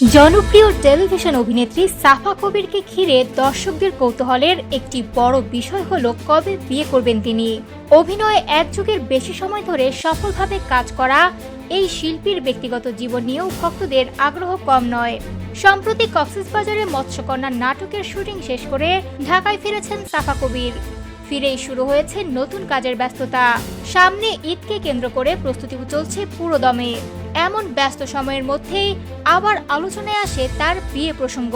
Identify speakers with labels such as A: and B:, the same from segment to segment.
A: জনপ্রিয় টেলিভিশন অভিনেত্রী সাফা কবিরকে ঘিরে দর্শকদের কৌতূহলের একটি বড় বিষয় হলো কবে বিয়ে করবেন তিনি। অভিনয়ে এক যুগের বেশি সময় ধরে সফলভাবে কাজ করা এই শিল্পীর ব্যক্তিগত জীবন নিয়েও ভক্তদের আগ্রহ কম নয়। সম্প্রতি কক্সবাজারে মৎস্যকন্যা নাটকের শুটিং শেষ করে ঢাকায় ফিরেছেন সাফা কবির। ফিরেই শুরু হয়েছে নতুন কাজের ব্যস্ততা। সামনে ঈদকে কেন্দ্র করে প্রস্তুতি চলছে পুরো দমে এমন ব্যস্ত সময়ের মধ্যেই আবার আলোচনায় আসে তার বিয়ে প্রসঙ্গ।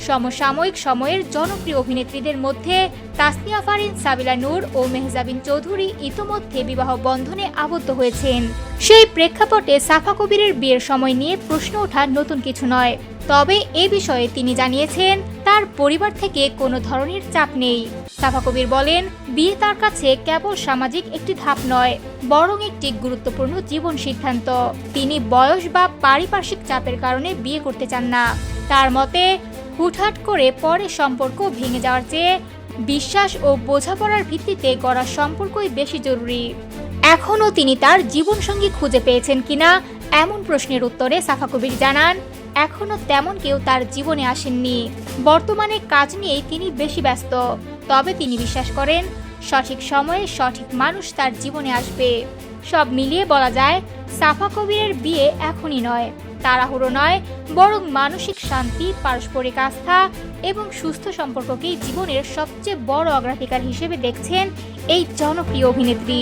A: সমসাময়িক সময়ের জনপ্রিয় অভিনেত্রীদের মধ্যে তাসনিয়া ফারিন, সাবিলা নূর ও মেহজাবিন চৌধুরী ইতোমধ্যে বিবাহ বন্ধনে আবদ্ধ হয়েছেন। সেই প্রেক্ষাপটে সাফা কবিরের বিয়ের সময় নিয়ে প্রশ্ন ওঠা নতুন কিছু নয়। তবে এ বিষয়ে তিনি জানিয়েছেন, তার পরিবার থেকে কোনো ধরনের চাপ নেই। সাফা কবির বলেন, বিয়ে তার কাছে কেবল সামাজিক একটি ধাপ নয়, বরং একটি গুরুত্বপূর্ণ জীবন সিদ্ধান্ত। তিনি বয়স বা পারিপার্শ্বিক চাপের কারণে বিয়ে করতে চান না। তার মতে, হুটহাট করে পরে সম্পর্ক ভেঙে যাওয়ার চেয়ে বিশ্বাস ও বোঝাপড়ার ভিত্তিতে গড়া সম্পর্কই বেশি জরুরি। এখনও তিনি তার জীবনসঙ্গী খুঁজে পেয়েছেন কিনা, এমন প্রশ্নের উত্তরে সাফা কবির জানান এখনও তেমন কেউ তার জীবনে আসেননি। বর্তমানে কাজ নিয়েই তিনি বেশি ব্যস্ত। তবে তিনি বিশ্বাস করেন, সঠিক সময়ে সঠিক মানুষ তার জীবনে আসবে। সব মিলিয়ে বলা যায়, সাফা কবিরের বিয়ে এখনই নয়, তাড়াহুড়ো নয়, বরং মানসিক শান্তি, পারস্পরিক আস্থা এবং সুস্থ সম্পর্ককেই জীবনের সবচেয়ে বড় অগ্রাধিকার হিসেবে দেখছেন এই জনপ্রিয় অভিনেত্রী।